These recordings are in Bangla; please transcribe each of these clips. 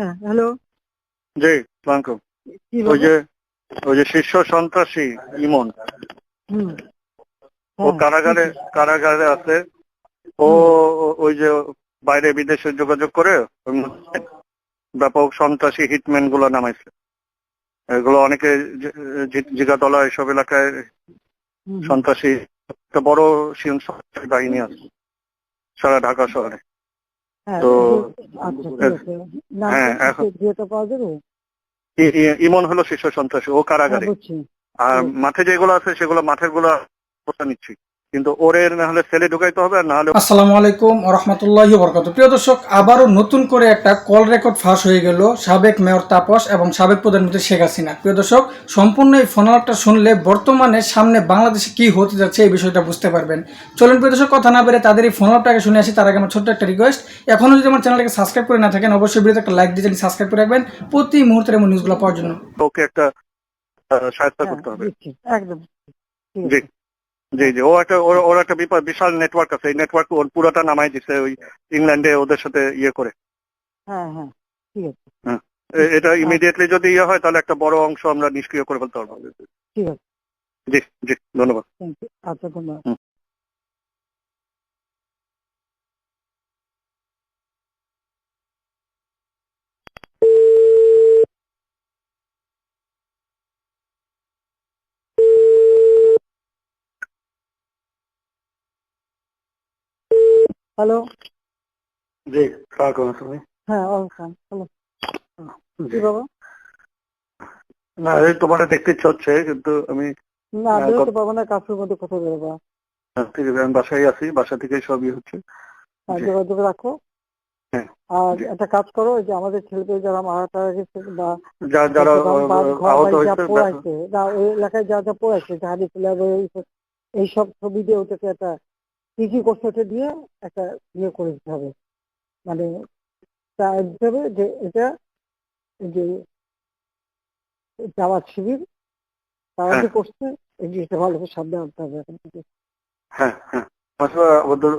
হ্যাঁ হ্যালো। জি সালামকুম। ওই যে ওই যে শীর্ষ সন্ত্রাসী ইমন। ও কারাগারে কারাগারে আছে। ও ওই যে বাইরে বিদেশে যোগাযোগ করে ব্যাপক সন্ত্রাসী হিটম্যানগুলো নামাইছে। এগুলো অনেকে জিগাতলা এসব এলাকায় সন্ত্রাসী একটা বড় বাহিনী আছে সারা ঢাকা শহরে। তো- আচ্ছা হ্যাঁ, এখন- যেটা পাওয়া যাবে ই- ই- ইমন হলো শীর্ষ সন্ত্রাসী ও হ্যাঁ, কারাগারে আর মাঠে যেগুলো আছে সেগুলো মাঠেরগুলো নিচ্ছি। কিন্তু ওরে না হলে সেলে ঢুকাইতে হবে না হলে আসসালামু আলাইকুম রহমতুল্লাহি বরকত প্রিয় দর্শক আবারও নতুন করে একটা কল রেকর্ড ফাঁস হয়ে গেল সাবেক মেয়র তাপস এবং সাবেক প্রধানমন্ত্রী শেখ হাসিনা। প্রিয় দর্শক সম্পূর্ণ এই ফোন আলাপটা শুনলে বর্তমানে সামনে বাংলাদেশে কি হতে যাচ্ছে এই বিষয়টা বুঝতে পারবেন। চলুন প্রিয় দর্শক কথা না বেড়ে তাদের এই ফোন আলাপটাকে শুনে আসি। তার আগে আমার ছোট্ট একটা রিকোয়েস্ট এখনও যদি আমার চ্যানেলটাকে সাবস্ক্রাইব করে না থাকেন অবশ্যই ভিডিওতে একটা লাইক দিয়ে সাবস্ক্রাইব করে রাখবেন। প্রতি মুহূর্তের এমন নিউজগুলো পাওয়ার জন্য। ওকে একটা হ্যাঁ, করতে হবে। একদম। জি। জি জি। ও একটা ওর একটা বিশাল নেটওয়ার্ক আছে। এই নেটওয়ার্ক ওর পুরোটা নামাই দিছে ওই ইংল্যান্ডে ওদের সাথে ইয়ে করে। হ্যাঁ হ্যাঁ। ঠিক আছে। এ- এটা ইমিডিয়েটলি যদি ইয়ে হয় তাহলে একটা বড় অংশ আমরা নিষ্ক্রিয় করে ফেলতে পারব। ঠিক আছে। জি জি। ধন্যবাদ। আচ্ছা ধন্যবাদ। হ্যালো জি তুমি। হ্যাঁ ওয়েলকাম হ্যালো কি বাবা না এই তোমার দেখতে ইচ্ছা হচ্ছে কিন্তু আমি না হ্যাঁ, কত- পারব না কাছের মধ্যে কোথাও বেরোবা আহ, ঠিক আছে আমি বাসায় আছি বাসা থেকে সবই হচ্ছে। যোগাযোগ রাখো। হ্যাঁ, আর একটা কাজ করো যে আমাদের ছেলেপেলে যারা মারা টারা গেছে বা যা যারা আহত হয়েছে এলাকায় যা যা পোড়াইছে ফুলা এইসব ছবি দিয়ে ওটাকে একটা কি কি করছে ওটা দিয়ে একটা ইয়ে করে দিতে হবে। মানে তা দিতে হবে যে এটা যে জামাত শিবির তারা যে হ্যাঁ। করছে এই জিনিসটা ভালো করে সাবধান হতে হবে এখন থেকে। হ্যাঁ হ্যাঁ। ওদের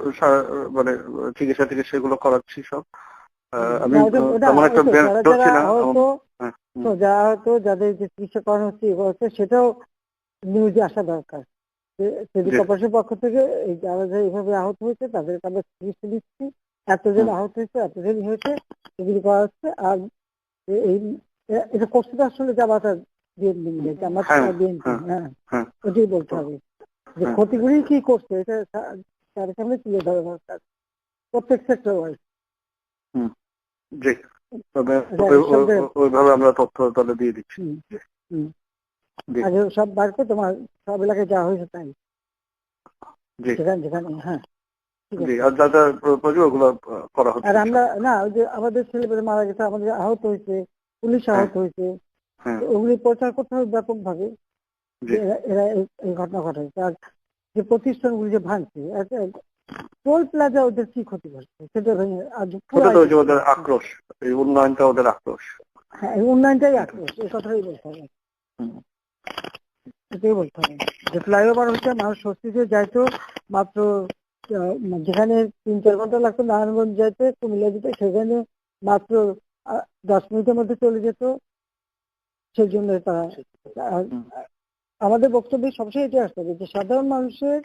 মানে চিকিৎসা থেকে সেগুলো করাচ্ছি সব। আমি তেমন একটা যারা- হ্যাঁ, হয়তো যাদের যে চিকিৎসা করানো হচ্ছে সেটাও নিউজে আসা দরকার। সেদিক জি। পক্ষ থেকে এই যারা যারা এইভাবে আহত হয়েছে তাদেরকে আমরা চিকিৎসা দিচ্ছি এতজন আহত হয়েছে এতজন হয়েছে এগুলি করা হচ্ছে। আর এই এটা করছে তো আসলে জামাত বিএনপি মিলে জামাত হ্যাঁ, বিএনপি হ্যাঁ, হ্যাঁ। হ্যাঁ। ওটাই বলতে হবে। যে হ্যাঁ। ক্ষতিগুলি কি করছে এটা তার সামনে তুলে ধরা দরকার। প্রত্যেক সেক্টর ওয়াইজ জি। তবে ওইভাবে আমরা তথ্য তাহলে দিয়ে দিচ্ছি। জি। আগে সব বার করে তোমার সব এলাকায় যা হয়েছে তাই? যেখানে যেখানে হ্যাঁ। আর আমরা না ওই যে আমাদের ছেলেপেলে মারা গেছে আমাদের আহত হয়েছে পুলিশ হ্যাঁ। আহত হয়েছে। হ্যাঁ। ওগুলি প্রচার করতে হবে ব্যাপক ভাবে এরা এই- ঘটনা ঘটাইছে আর যে প্রতিষ্ঠানগুলি যে ভাঙছে টোল প্লাজা ওদের কি ক্ষতি করছে সেটা ভেঙে ওদের আক্রোশ। এই উন্নয়নটা ওদের আক্রোশ। হ্যাঁ এই উন্নয়নটাই আক্রোশ এই কথাই বলতে হবে। এটাই বলতে হবে। যে ফ্লাইওভার হচ্ছে মানুষ স্বস্তিতে যাইতো মাত্র যেখানে তিন চার ঘণ্টা লাগতো নারায়ণগঞ্জ যাইতে কুমিল্লা যেতে সেখানে মাত্র দশ মিনিটের মধ্যে চলে যেত। সেই জন্য তারা আমাদের বক্তব্য সবসময় এটা আসতে হবে যে সাধারণ মানুষের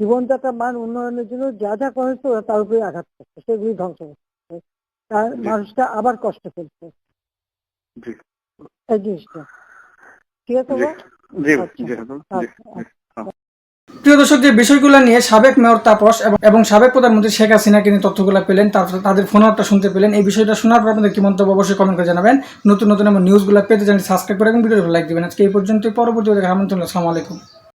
জীবনযাত্রার মান উন্নয়নের জন্য যা যা করা হচ্ছে ওরা তার উপরে আঘাত করছে সেগুলি ধ্বংস করছে। তার মানুষটা আবার কষ্ট ফেলছে এই জিনিসটা। ঠিক আছে প্রিয় দর্শক যে বিষয়গুলো নিয়ে সাবেক মেয়র তাপস এবং এবং সাবেক প্রধানমন্ত্রী শেখ হাসিনা কিন্তু তথ্যগুলো পেলেন তারপর তাদের ফোন আউটটা শুনতে পেলেন এই বিষয়টা শোনার পর আপনাদের কি মন্তব্য অবশ্যই কমেন্ট করে জানাবেন। নতুন নতুন আমার নিউজগুলো পেতে জানি সাবস্ক্রাইব করে এবং ভিডিওটা লাইক দিবেন। আজকে এই পর্যন্ত পরবর্তী আমন্ত্রণ আসসালামু আলাইকুম।